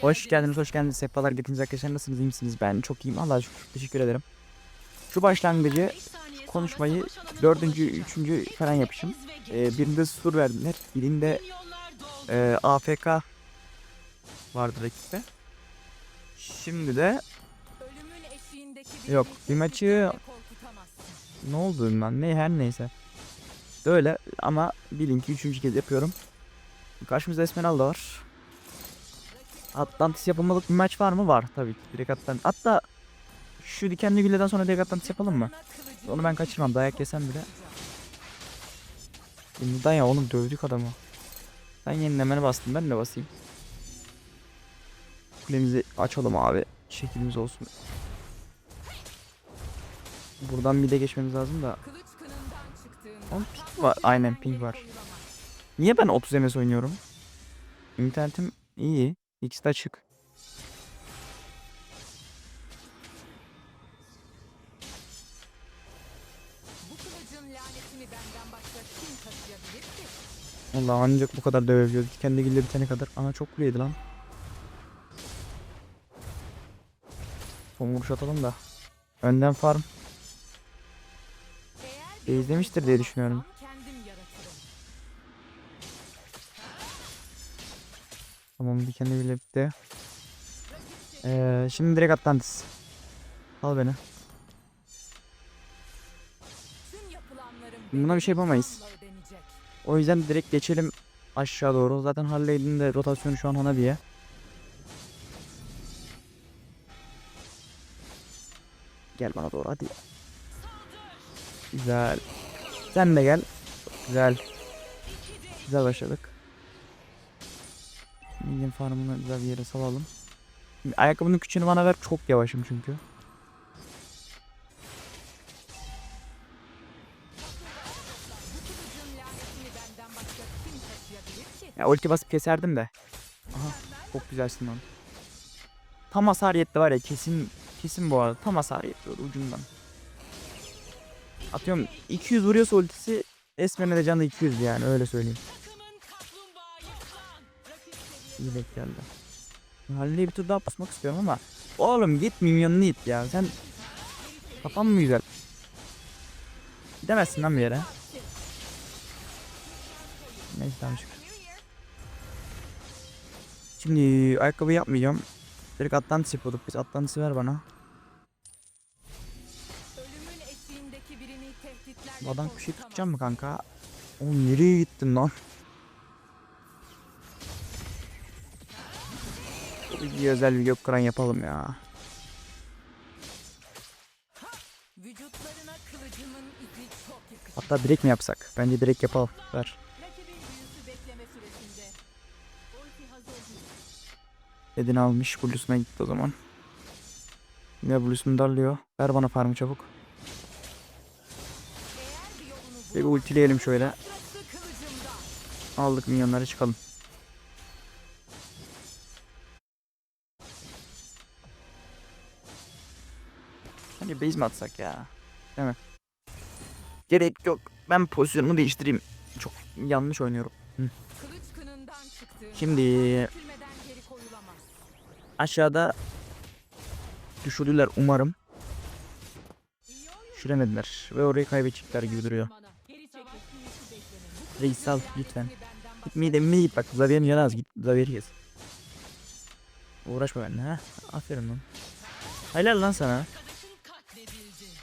Hoş geldiniz, hoş geldiniz. Sefalar getirdiniz arkadaşlar. Nasılsınız, iyi misiniz? Ben çok iyiyim. Allah'a şükür. Teşekkür ederim. Şu başlangıcı konuşmayı dördüncü, üçüncü falan yapışım. Ee, birinde sur verdiler. Birinde e, AFK vardı rakipte. Şimdi de Yok, bir maçı- ne oldu lan? Ne her neyse. Öyle ama bilin ki üçüncü kez yapıyorum. Karşımızda Esmeralda var. Atlantis yapılmalık bir maç var mı? Var tabii ki. Direkt Atlantis. Hatta şu dikenli gülleden sonra direkt Atlantis yapalım mı? Onu ben kaçırmam. Dayak yesem bile. Şimdiden ya oğlum dövdük adamı. Sen yenilemeni bastın. Ben de basayım. Kulemizi açalım abi. Şeklimiz olsun. Buradan bir de geçmemiz lazım da. Oğlum ping var. Aynen ping var. Niye ben 30 ms oynuyorum? İnternetim iyi. İkisi de açık. Allah ancak bu kadar dövebiliyoruz. Kendi gille bitene kadar. Ana çok kuleydi lan. Son vuruş atalım da. Önden farm. Bir İzlemiştir diye düşünüyorum. Dikenli gülle bitti. Ee, şimdi direkt Atlantis. Al beni. Buna bir şey yapamayız. O yüzden direkt geçelim aşağı doğru. Zaten Harley'nin de rotasyonu şu an Hanabi'ye. Gel bana doğru hadi. Güzel. Sen de gel. Güzel. Güzel başladık. Million farmını güzel bir yere salalım. Ayakkabının küçüğünü bana ver. Çok yavaşım çünkü. Ya ulti basıp keserdim de. Aha çok güzelsin lan. Tam hasar yetti var ya kesin kesin bu arada tam hasar yetiyor ucundan. Atıyorum 200 vuruyorsa ultisi Esmer'e de canı 200 yani öyle söyleyeyim. İyi geldi. Halil'e bir tur daha basmak istiyorum ama Oğlum git minyonunu it ya sen Kafan mı güzel? Gidemezsin lan bir yere. Neyse tamam şükür. Şimdi ayakkabı yapmayacağım. Direkt Atlantis yapıyorduk biz. Atlantis'i ver bana. Şey korkutamaz. tutacak mı kanka? Oğlum nereye gittin lan? Bir özel bir gök kıran yapalım ya. Hatta direkt mi yapsak? Bence direkt yapalım. Ver. Dedin almış. Blues'una gitti o zaman. Yine Blues'unu darlıyor. Ver bana farmı çabuk. Bir ultileyelim şöyle. Aldık minyonları çıkalım. Hani base mi atsak ya? Değil mi? Gerek yok. Ben pozisyonumu değiştireyim. Çok yanlış oynuyorum. Şimdi aşağıda düşürdüler umarım. Düşüremediler. Ve orayı kaybedecekler gibi duruyor. Reis al lütfen. Git mide mide git bak. Zavier'in yanı az. Git Zavier'i kes. Uğraşma benimle ha. Aferin lan. Helal lan sana.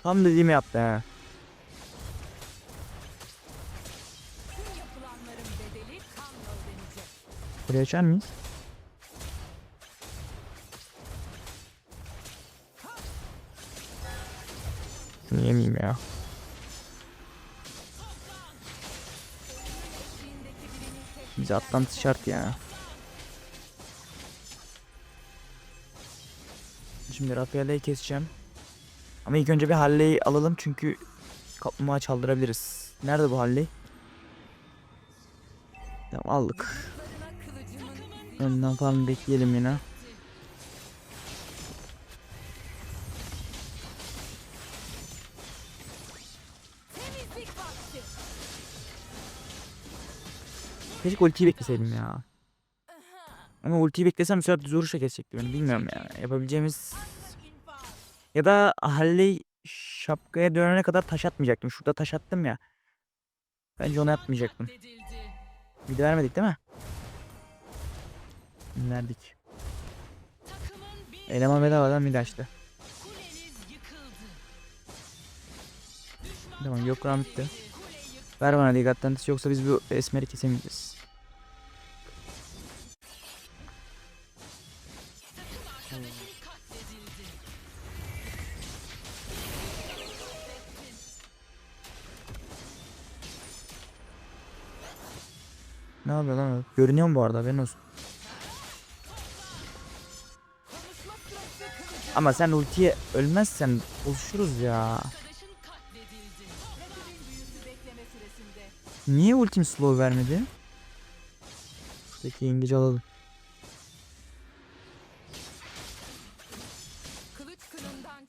Tam dediğimi yaptı ödenecek. Buraya açar mıyız? Şunu yemeyeyim ya. Bize Atlantis şart ya. Şimdi Rafael'i keseceğim. Ama ilk önce bir Halley'i alalım çünkü kaplumbağa çaldırabiliriz. Nerede bu Halley? Tamam aldık. Önden falan bekleyelim yine. Keşke ultiyi bekleseydim ya. Ama ultiyi beklesem süre düz vuruşa geçecekti beni. Bilmiyorum ya. Yapabileceğimiz... Ya da Halley şapkaya dönene kadar taş atmayacaktım. Şurada taş attım ya. Bence onu atmayacaktım. Bir de vermedik değil mi? Verdik. Eleman bedavadan de açtı. Tamam yok lan bitti. Ver bana dikkatlen yoksa biz bu esmeri kesemeyeceğiz. Ne yapıyor lan? Görünüyor mu bu arada haberin olsun. Ama sen ultiye ölmezsen buluşuruz ya. Niye ultim slow vermedi? Şuradaki İngilizce alalım.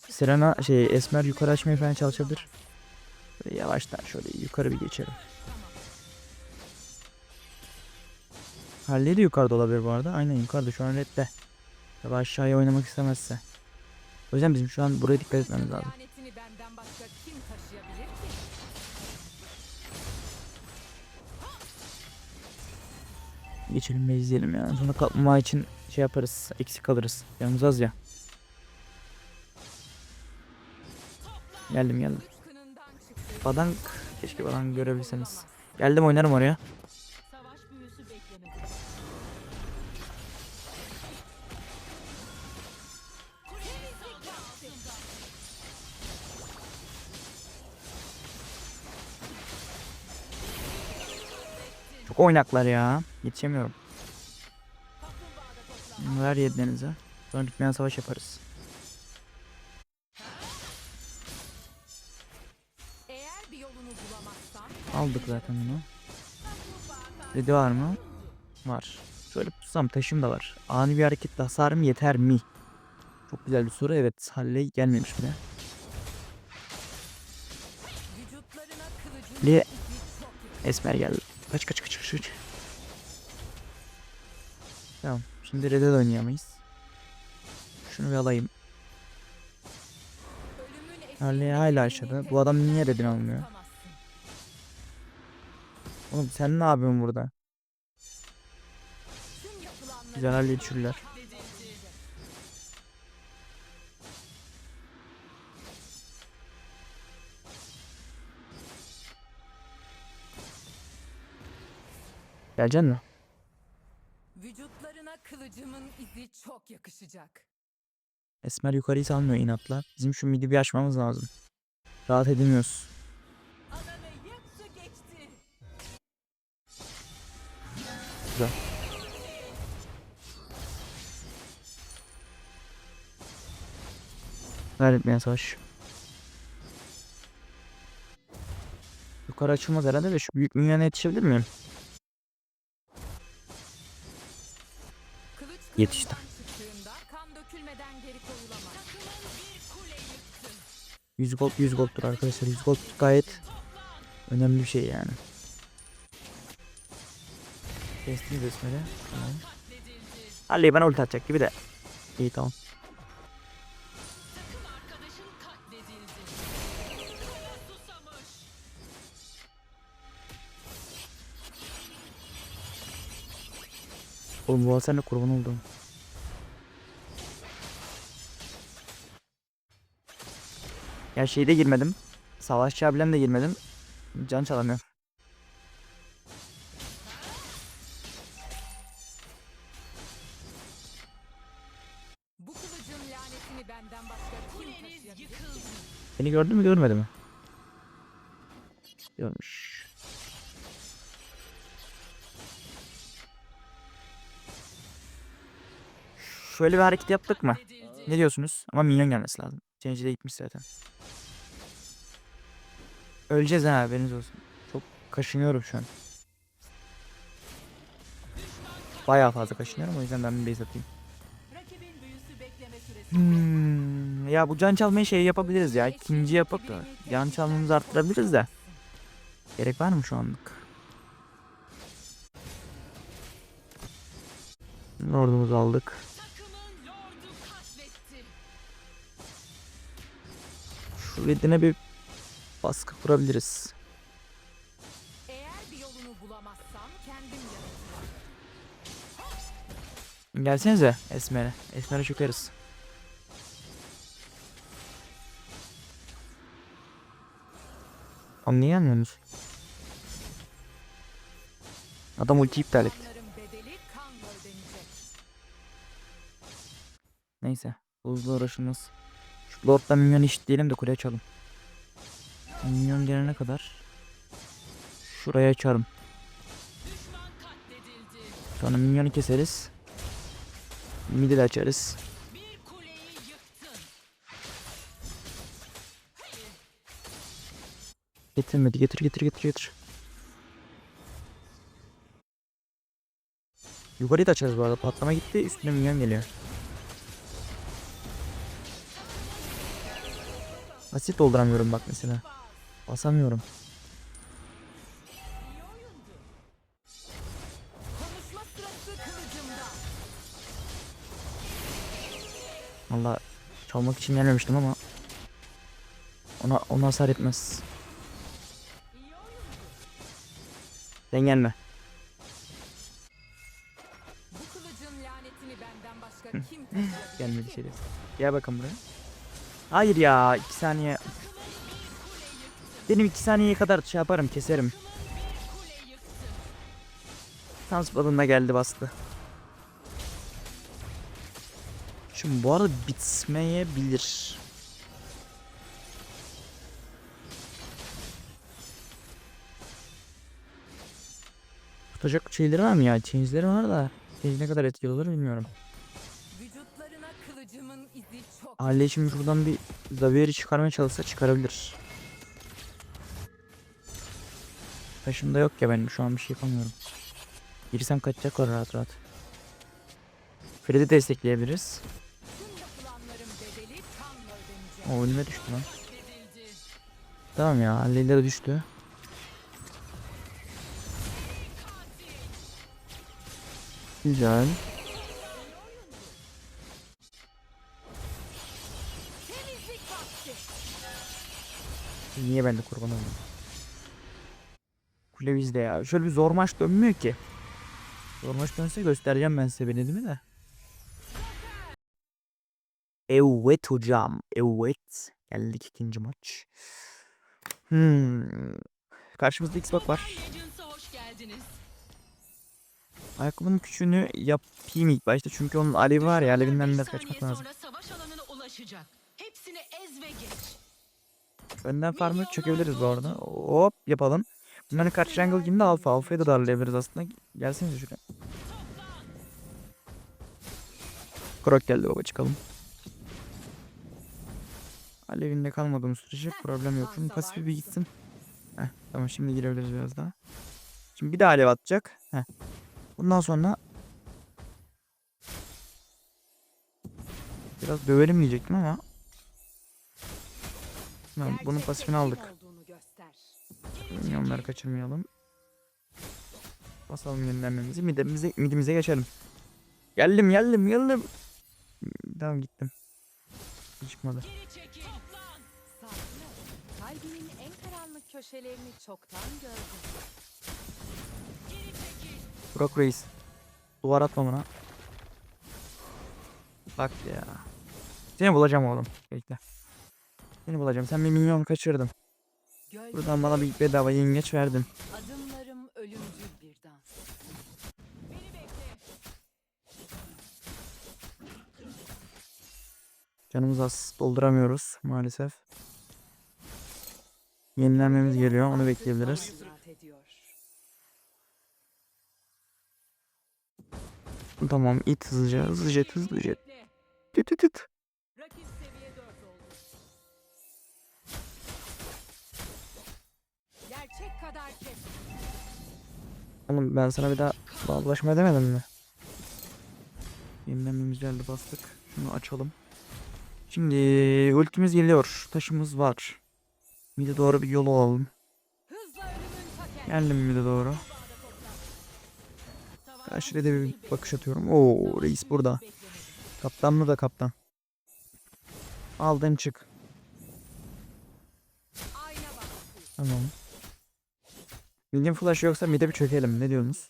Serena şey Esmer yukarı açmaya falan çalışabilir. Böyle yavaştan şöyle yukarı bir geçelim. Halleri de yukarıda olabilir bu arada. Aynen yukarıda şu an redde. Tabi aşağıya oynamak istemezse. O yüzden bizim şu an buraya dikkat etmemiz lazım. Geçelim ve izleyelim ya. Sonra kaplumbağa için şey yaparız. Eksik kalırız. Yanımız az ya. Geldim geldim. Badank. Keşke badank görebilseniz. Geldim oynarım oraya. Çok oynaklar ya. Yetişemiyorum. Ver yedinize. Sonra bitmeyen savaş yaparız. Bir Aldık zaten bunu. Dedi var mı? Var. Şöyle tutsam taşım da var. Ani bir hareketle hasarım yeter mi? Çok güzel bir soru. Evet Halley gelmemiş bile. yakın. Esmer geldi. Kaç kaç kaç kaç. kaç. Tamam. Şimdi Red'e de oynayamayız. Şunu bir alayım. Eşiğinde hala aşağıda. Bu adam niye Red'ini almıyor? Oğlum sen ne yapıyorsun burada? Güzel Halley'i düşürürler. Geleceksin mi? Vücutlarına kılıcımın izi çok yakışacak. Esmer yukarıyı salmıyor inatla. Bizim şu midi bir açmamız lazım. Rahat edemiyoruz. Güzel. Kaybetmeyen savaş. Yukarı açılmaz herhalde de şu büyük minyona yetişebilir miyim? Yıktı. 100 gold 100 gold'tur arkadaşlar. 100 gold gayet önemli bir şey yani. Kestiniz besmele. Tamam. Halley bana ulti atacak gibi de. İyi tamam. Oğlum bu sen de kurban oldum. Ya şeyde girmedim. Savaşçı abilem de girmedim. Can çalamıyor. Bu kılıcın lanetini benden başka kim taşıyabilir? Beni gördü mü görmedi mi? Görmüş. Şöyle bir hareket yaptık mı? Ne diyorsunuz? Ama minyon gelmesi lazım. Change de gitmiş zaten. Öleceğiz ha haberiniz olsun. Çok kaşınıyorum şu an. Bayağı fazla kaşınıyorum o yüzden ben bir base atayım. Hmm, ya bu can çalmayı şey yapabiliriz ya. ikinci yapıp da can çalmamızı arttırabiliriz de. Gerek var mı şu anlık? Ordumuzu aldık. Redine bir baskı kurabiliriz. Eğer bir yolunu bulamazsam kendim yaratırım. Gelsenize Esmer'e. Esmer'e çökeriz. Oğlum niye gelmiyorsunuz? Adam ulti iptal etti. Neyse. Hızlı uğraşınız. Şu Lord'dan minyon eşitleyelim de kuleye açalım. Minyon gelene kadar şuraya açarım. Sonra minyonu keseriz. Midi de açarız. Getirmedi. Getir getir getir getir. Yukarıyı da açarız bu arada. Patlama gitti. Üstüne minyon geliyor. Asit dolduramıyorum bak mesela. Basamıyorum. Valla çalmak için gelmemiştim ama ona ona hasar etmez. Sen gelme. Bu kılıcın lanetini benden başka kim taşıyabilir Gelmedi şerefsiz. Gel bakalım buraya. Hayır ya 2 saniye. Benim 2 saniyeye kadar şey yaparım keserim. Sans balığına geldi bastı. Şimdi bu arada bitmeyebilir. Tutacak şeyleri var mı ya? Change'leri var da. Change ne kadar etkili olur bilmiyorum. Aile şimdi şuradan bir Zavier'i çıkarmaya çalışsa çıkarabilir. Taşında yok ya ben şu an bir şey yapamıyorum. Girsem kaçacak var rahat rahat. Fred'i destekleyebiliriz. O önüme düştü lan. Tamam ya de düştü. Güzel. Niye ben de kurban oldum? Kule bizde ya. Şöyle bir zor maç dönmüyor ki. Zor maç dönse göstereceğim ben size beni değil mi de? Evet hocam. Evet. Geldik ikinci maç. Hmm. Karşımızda Xbox var. Ayakkabının küçüğünü yapayım ilk başta çünkü onun alevi var ya alevinden biraz kaçmak lazım. Hepsini ez ve geç. Önden farmı çökebiliriz bu arada. Hop yapalım. Bunların karşı jungle gibi alfa. Alfa'yı da darlayabiliriz aslında. Gelsenize şuraya. Krok geldi baba çıkalım. Alevinde kalmadığımız sürece problem yok. Şimdi pasifi bir gitsin. Heh, tamam şimdi girebiliriz biraz daha. Şimdi bir daha alev atacak. Heh. Bundan sonra biraz dövelim diyecektim ama Tamam, bunun pasifini aldık. Minyonları kaçırmayalım. Basalım yenilenmemizi. Midimize, midimize geçelim. Geldim geldim geldim. Tamam gittim. Çıkmadı. Kalbinin en karanlık köşelerini çoktan gördüm. Geri çekil. Brock Reis. Duvar atma bana. Bak ya. Seni bulacağım oğlum. Bekle. Seni bulacağım. Sen bir minyon kaçırdın. Buradan bana bir bedava yengeç verdin. adımlarım ölümcül bir dans. Beni bekle. Canımız az. Dolduramıyoruz maalesef. Yenilenmemiz geliyor. Onu bekleyebiliriz. Tamam it hızlıca hızlıca hızlıca. Tüt tüt tüt. Oğlum ben sana bir daha bağlaşma demedim mi? Yenilenmemiz geldi bastık. Şunu açalım. Şimdi ultimiz geliyor. Taşımız var. Mide doğru bir yol alalım. Geldim mide doğru. De bir bakış atıyorum. Oo reis burada. Kaptanlı da kaptan. Aldın çık. Tamam. Bildiğin flash yoksa mid'e bir çökelim. Ne diyorsunuz?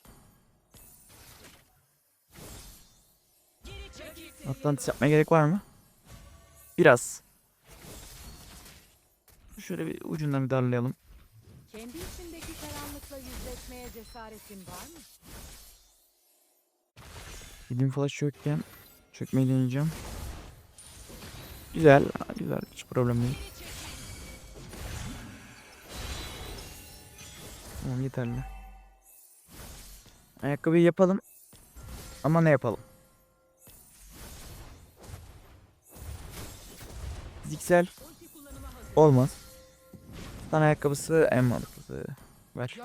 Atlantis yapmaya gerek var mı? Biraz. Şöyle bir ucundan bir darlayalım. Kendi içindeki karanlıkla yüzleşmeye cesaretin var mı? Bildiğin flash yokken çökmeyi deneyeceğim. Güzel. Güzel. Hiç problem değil. Tamam yeterli. Ayakkabıyı yapalım. Ama ne yapalım? Fiziksel olmaz. Stan ayakkabısı en mantıklısı. Ver.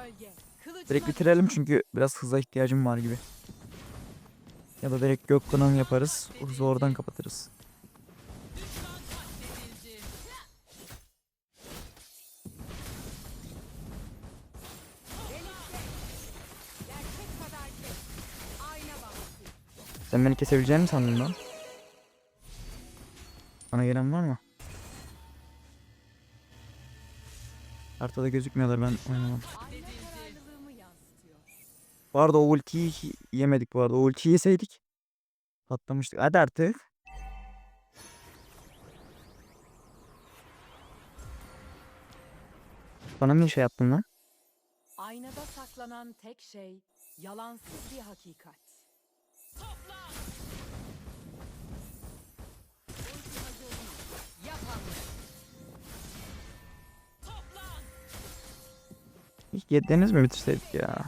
Direkt bitirelim çünkü biraz hıza ihtiyacım var gibi. Ya da direkt gök yaparız. Hızı oradan kapatırız. Sen beni kesebileceğini mi sandın lan? Bana gelen var mı? Haritada gözükmüyorlar ben oynamam. Bu arada o ultiyi yemedik bu arada. O ultiyi yeseydik patlamıştık. Hadi artık. Bana ne şey yaptın lan? Aynada saklanan tek şey yalansız bir hakikat. Yediniz mi bitirseydik ya?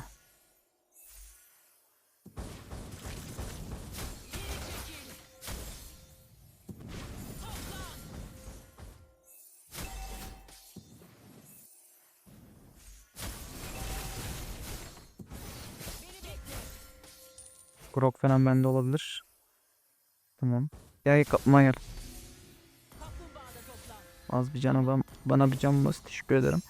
Grok falan bende olabilir. Tamam. Gel kapıma gel. Az bir canı bana, bir can bas. Teşekkür ederim.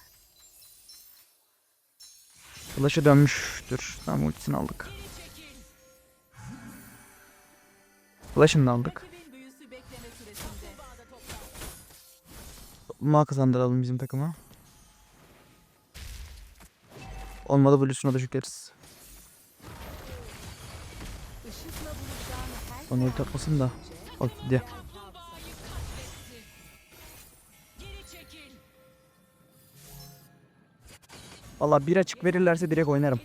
Flash'ı dönmüştür. Tamam ultisini aldık. Flash'ını da aldık. Topluma kazandıralım bizim takıma. Olmadı Blue'suna da yükleriz. Onu ulti atmasın da. Bak diye. Valla bir açık verirlerse direkt oynarım.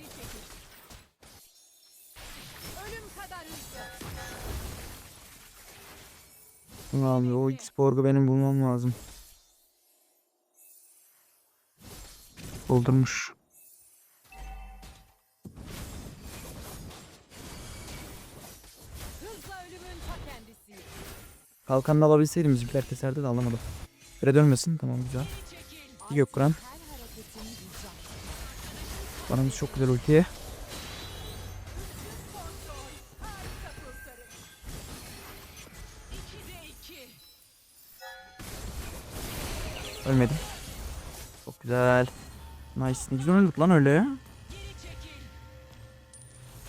Abi o X-Borg'u benim bulmam lazım. Doldurmuş. Kalkanını alabilseydim bizimkiler keserdi de alamadım. Fred ölmesin tamam güzel. Bir hareketin bir can. Bana çok güzel ultiye. Ölmedim. Çok güzel. Nice. Ne güzel oynadık lan öyle.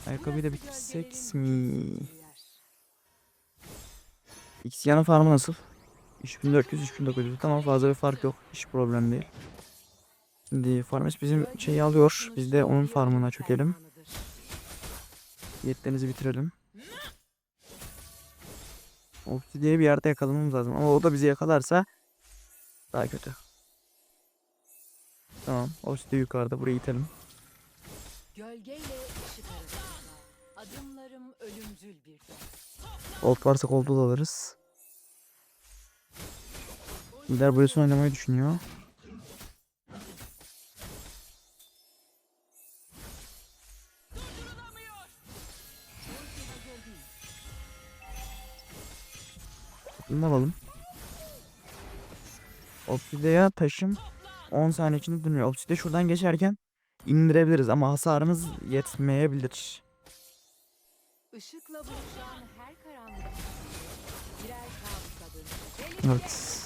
Ayakkabıyı da bitirsek mi? X yanı farmı nasıl? 3400 3900 tamam fazla bir fark yok. Hiç problem değil. Şimdi Farmes bizim şeyi alıyor. Biz de onun farmına çökelim. Yetlerinizi bitirelim. Obsidiye'yi bir yerde yakalamamız lazım. Ama o da bizi yakalarsa daha kötü. Tamam. Obsidiye yukarıda. Buraya itelim. Gölgeyle ışık. Adımlarım ölümcül bir. Gold varsa gold'u da alırız. Lider Blues'unu oynamayı düşünüyor. Bunu alalım. Obsidia'ya taşım 10 saniye içinde dönüyor. Obsidia şuradan geçerken indirebiliriz ama hasarımız yetmeyebilir. Işıkla her karanlık birer kabusa. Evet.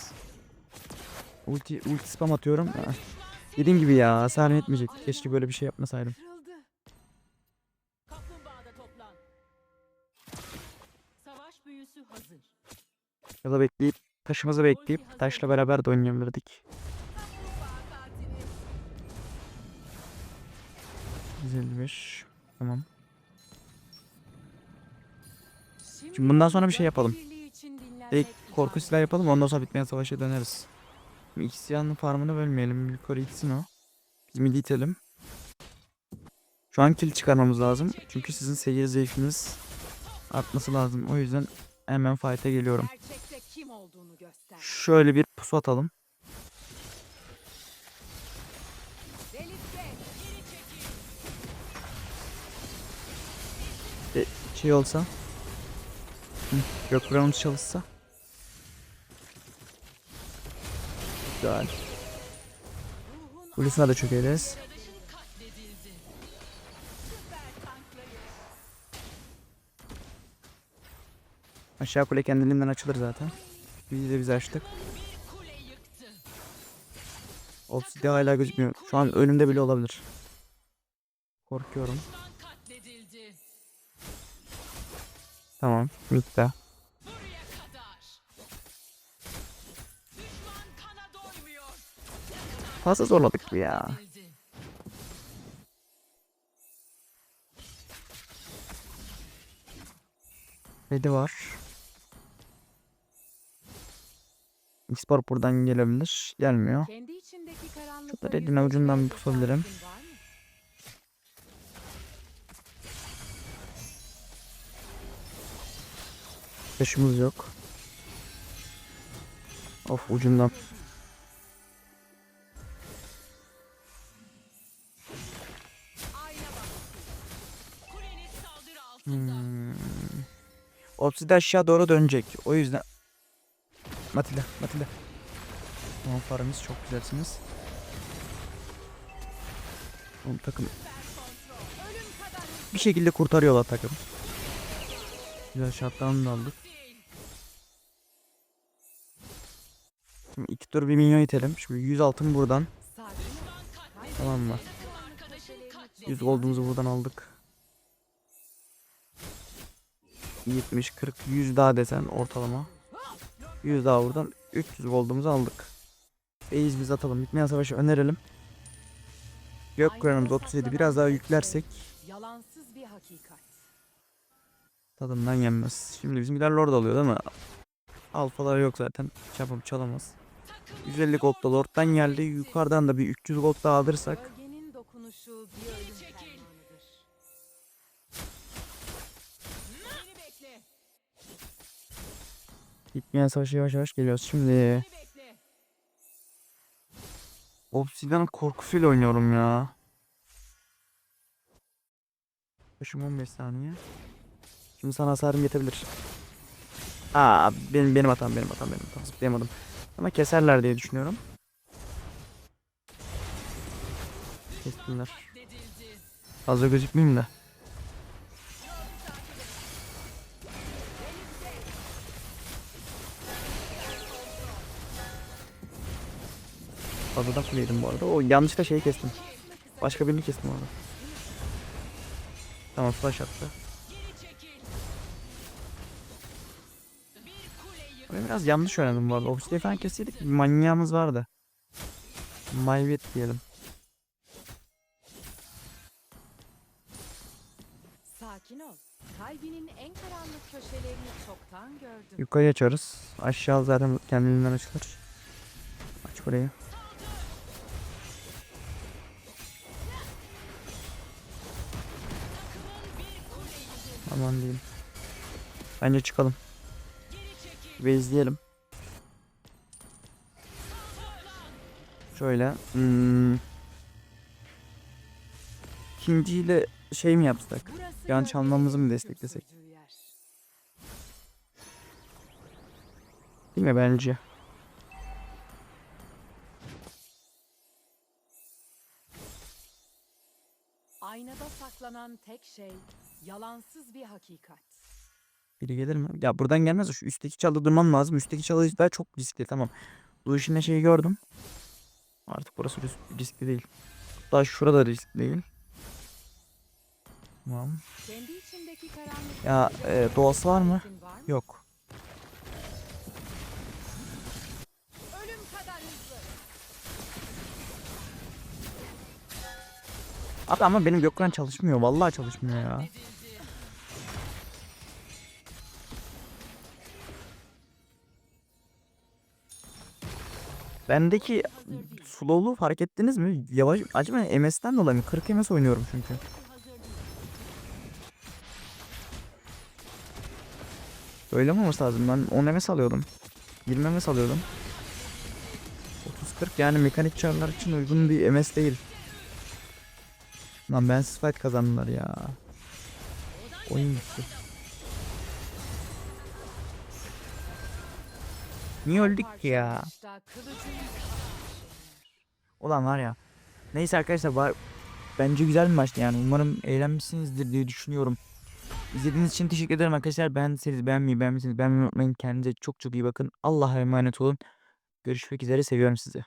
Ulti, ulti spam atıyorum. Dediğim gibi ya hasar yetmeyecek. Keşke böyle bir şey yapmasaydım. Ya da bekleyip taşımızı bekleyip taşla beraber de oynayabilirdik. Güzelmiş. Tamam. Şimdi bundan sonra bir şey yapalım. İlk korku icap silahı yapalım ondan sonra bitmeyen savaşa döneriz. Şimdi İkisiyanın farmını bölmeyelim. Yukarı gitsin o. Biz itelim. Şu an kill çıkarmamız lazım. Çünkü sizin seyir zevkiniz artması lazım. O yüzden hemen fight'e geliyorum. Olduğunu göster. Şöyle bir pusu atalım. Delirte. Bir şey olsa. Hı, Gökburan'ımız çalışsa. Güzel. Ulusuna da çökeriz. Aşağı kule kendiliğinden açılır zaten. Biz de biz açtık. Obsidian hala gözükmüyor. Şu an önümde bile olabilir. Korkuyorum. Tamam. Mikta. Fazla zorladık ya. Redi var. Xpor buradan gelebilir. Gelmiyor. Şurada Red'in yüzleşmeye ucundan bir pusabilirim. Taşımız yok. Of ucundan. Hmm. Obsidian aşağı doğru dönecek. O yüzden... Matilda, Matilda. Tamam paramız çok güzelsiniz. Oğlum takım bir şekilde kurtarıyorlar takım. Güzel şartlarını da aldık. Şimdi iki tur bir minyon itelim. Şimdi 100 altın buradan. Tamam mı? Köşelerini 100 gold'umuzu buradan aldık. 70, 40, 100 daha desen ortalama. 100 daha buradan 300 gold'umuzu aldık. Base'imizi atalım. Bitmeyen savaşı önerelim. Gök Kur'an'ımız 37 biraz daha yüklersek Yalansız bir hakikat. tadından yenmez. Şimdi bizimkiler lord alıyor değil mi? Alfalar yok zaten. Çapım çalamaz. 150 gold da lord'dan geldi. Yukarıdan da bir 300 gold daha alırsak bitmeyen savaşa yavaş yavaş geliyoruz. Şimdi. Obsidian korkusuyla oynuyorum ya. Başım 15 saniye. Şimdi sana hasarım yetebilir. Aa benim benim hatam benim hatam benim hatam zıplayamadım. Ama keserler diye düşünüyorum. Kestiler. Fazla gözükmeyeyim de. Fazladan kuleydim bu arada. O yanlışlıkla şeyi kestim. Başka birini kestim orada. Tamam flash attı. Ben biraz yanlış oynadım bu arada. Obsidian falan kesseydik bir manyağımız vardı. Maybet diyelim. Sakin ol. Kalbinin en karanlık köşelerini çoktan gördüm. Yukarı açarız. Aşağı zaten kendiliğinden açılır. Aç burayı. Aman diyeyim. Bence çıkalım. Ve izleyelim. Şöyle. Hmm. İkinciyle şey mi yapsak? Yan çalmamızı mı desteklesek? Değil mi bence? Saklanan tek şey yalansız bir hakikat. Biri gelir mi? Ya buradan gelmez şu üstteki çalıda durmam lazım. Üstteki çalı daha çok riskli tamam. Bu işin ne şeyi gördüm. Artık burası risk- riskli değil. Daha şurada riskli değil. Tamam. Ya e, doğası var mı? Yok. Abi ama benim Gökhan çalışmıyor. Vallahi çalışmıyor ya. Bendeki slow'lu fark ettiniz mi? Yavaş acaba MS'den dolayı mı? 40 MS oynuyorum çünkü. Öyle mi olması lazım? Ben 10 MS alıyordum. 20 MS alıyordum. 30-40 yani mekanik çarlar için uygun bir MS değil. Lan ben fight kazandılar ya. Oyun gitti. Niye öldük ki ya? Ulan var ya. Neyse arkadaşlar var. Bence güzel bir maçtı yani. Umarım eğlenmişsinizdir diye düşünüyorum. İzlediğiniz için teşekkür ederim arkadaşlar. Beğendiyseniz beğenmeyi, beğenmişsiniz beğenmeyi unutmayın. Kendinize çok çok iyi bakın. Allah'a emanet olun. Görüşmek üzere. Seviyorum sizi.